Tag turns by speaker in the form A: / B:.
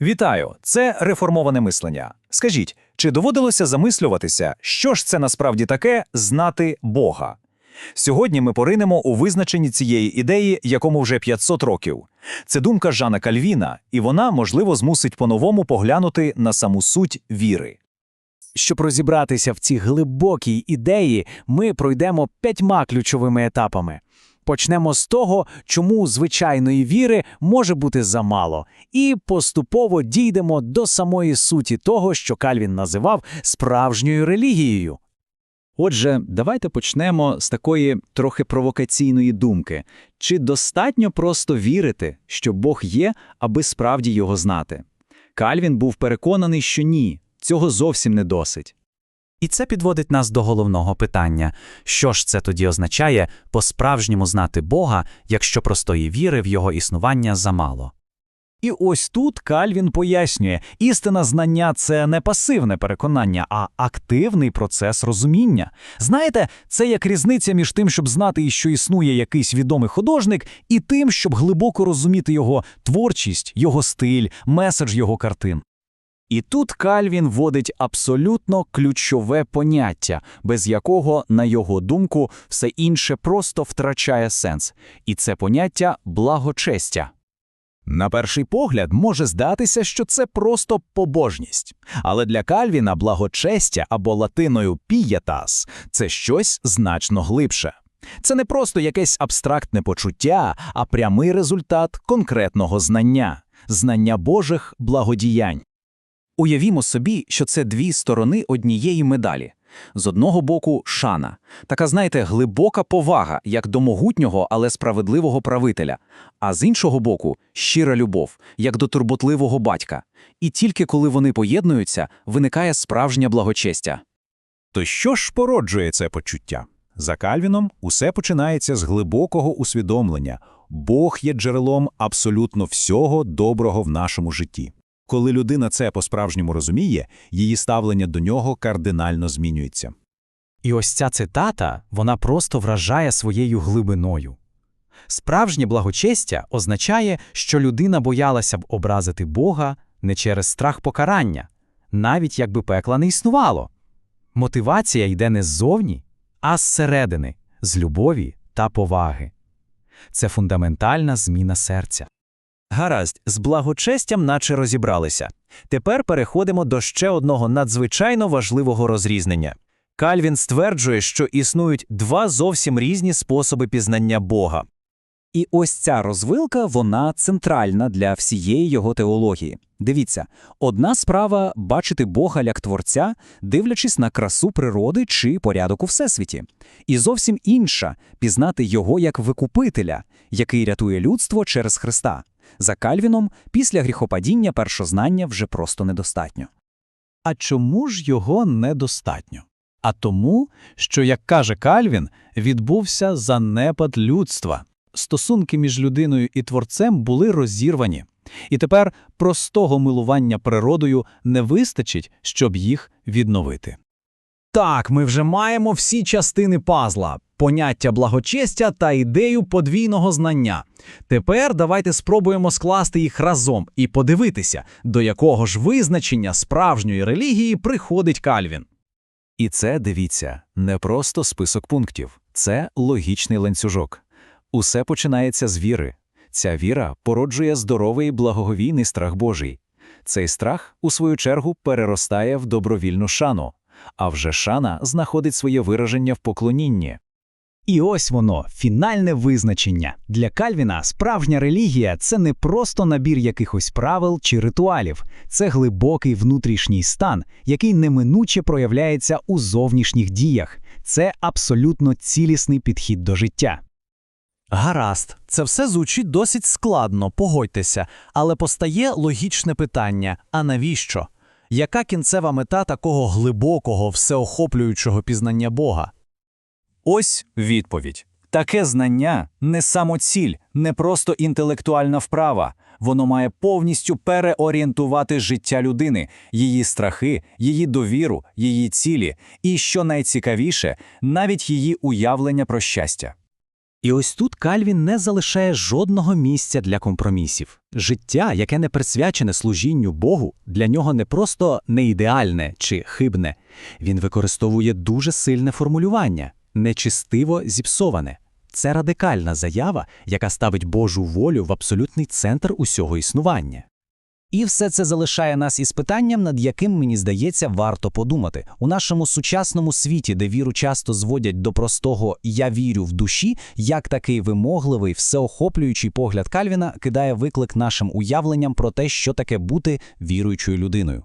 A: Вітаю! Це реформоване мислення. Скажіть, чи доводилося замислюватися, що ж це насправді таке знати Бога? Сьогодні ми поринемо у визначенні цієї ідеї, якому вже 500 років. Це думка Жана Кальвіна, і вона, можливо, змусить по-новому поглянути на саму суть віри.
B: Щоб розібратися в цій глибокій ідеї, ми пройдемо п'ятьма ключовими етапами. Почнемо з того, чому звичайної віри може бути замало, і поступово дійдемо до самої суті того, що Кальвін називав справжньою релігією.
C: Отже, давайте почнемо з такої трохи провокаційної думки. Чи достатньо просто вірити, що Бог є, аби справді його знати? Кальвін був переконаний, що ні, цього зовсім не досить.
D: І це підводить нас до головного питання: що ж це тоді означає по-справжньому знати Бога, якщо простої віри в його існування замало?
A: І ось тут Кальвін пояснює, істина знання це не пасивне переконання, а активний процес розуміння. Знаєте, це як різниця між тим, щоб знати, що існує якийсь відомий художник, і тим, щоб глибоко розуміти його творчість, його стиль, меседж його картин.
B: І тут Кальвін вводить абсолютно ключове поняття, без якого, на його думку, все інше просто втрачає сенс. І це поняття благочестя.
E: На перший погляд може здатися, що це просто побожність. Але для Кальвіна благочестя або латиною «pietas» – це щось значно глибше. Це не просто якесь абстрактне почуття, а прямий результат конкретного знання – знання Божих благодіянь.
A: Уявімо собі, що це дві сторони однієї медалі. З одного боку шана, така, знаєте, глибока повага, як до могутнього, але справедливого правителя, а з іншого боку щира любов, як до турботливого батька. І тільки коли вони поєднуються, виникає справжнє благочестя.
F: То що ж породжує це почуття? За Кальвіном усе починається з глибокого усвідомлення. Бог є джерелом абсолютно всього доброго в нашому житті. Коли людина це по-справжньому розуміє, її ставлення до нього кардинально змінюється.
D: І ось ця цитата, вона просто вражає своєю глибиною. Справжнє благочестя означає, що людина боялася б образити Бога не через страх покарання, навіть якби пекла не існувало. Мотивація йде не ззовні, а зсередини, з любові та поваги. Це фундаментальна зміна серця.
A: Гаразд, з благочестям наче розібралися. Тепер переходимо до ще одного надзвичайно важливого розрізнення. Кальвін стверджує, що існують два зовсім різні способи пізнання Бога. І ось ця розвилка, вона центральна для всієї його теології. Дивіться, одна справа бачити Бога як творця, дивлячись на красу природи чи порядок у всесвіті. І зовсім інша пізнати його як викупителя, який рятує людство через Христа. За Кальвіном, після гріхопадіння першознання вже просто недостатньо.
B: А чому ж його недостатньо? А тому, що, як каже Кальвін, відбувся занепад людства. Стосунки між людиною і творцем були розірвані. І тепер простого милування природою не вистачить, щоб їх відновити.
E: Так, ми вже маємо всі частини пазла – поняття благочестя та ідею подвійного знання. Тепер давайте спробуємо скласти їх разом і подивитися, до якого ж визначення справжньої релігії приходить Кальвін.
A: І це, дивіться, не просто список пунктів, це логічний ланцюжок. Усе починається з віри. Ця віра породжує здоровий благоговійний страх Божий. Цей страх, у свою чергу, переростає в добровільну шану, а вже шана знаходить своє вираження в поклонінні.
B: І ось воно, фінальне визначення. Для Кальвіна справжня релігія це не просто набір якихось правил чи ритуалів, це глибокий внутрішній стан, який неминуче проявляється у зовнішніх діях. Це абсолютно цілісний підхід до життя.
G: Гаразд, це все звучить досить складно, погодьтеся, але постає логічне питання: а навіщо? Яка кінцева мета такого глибокого, всеохоплюючого пізнання Бога?
A: Ось відповідь. Таке знання не самоціль, не просто інтелектуальна вправа. Воно має повністю переорієнтувати життя людини, її страхи, її довіру, її цілі і, що найцікавіше, навіть її уявлення про щастя.
D: І ось тут Кальвін не залишає жодного місця для компромісів. Життя, яке не присвячене служінню Богу, для нього не просто не ідеальне чи хибне. Він використовує дуже сильне формулювання нечистиво зіпсоване. Це радикальна заява, яка ставить Божу волю в абсолютний центр усього існування.
A: І все це залишає нас із питанням, над яким, мені здається, варто подумати. У нашому сучасному світі, де віру часто зводять до простого «я вірю в душі», як такий вимогливий, всеохоплюючий погляд Кальвіна кидає виклик нашим уявленням про те, що таке бути віруючою людиною.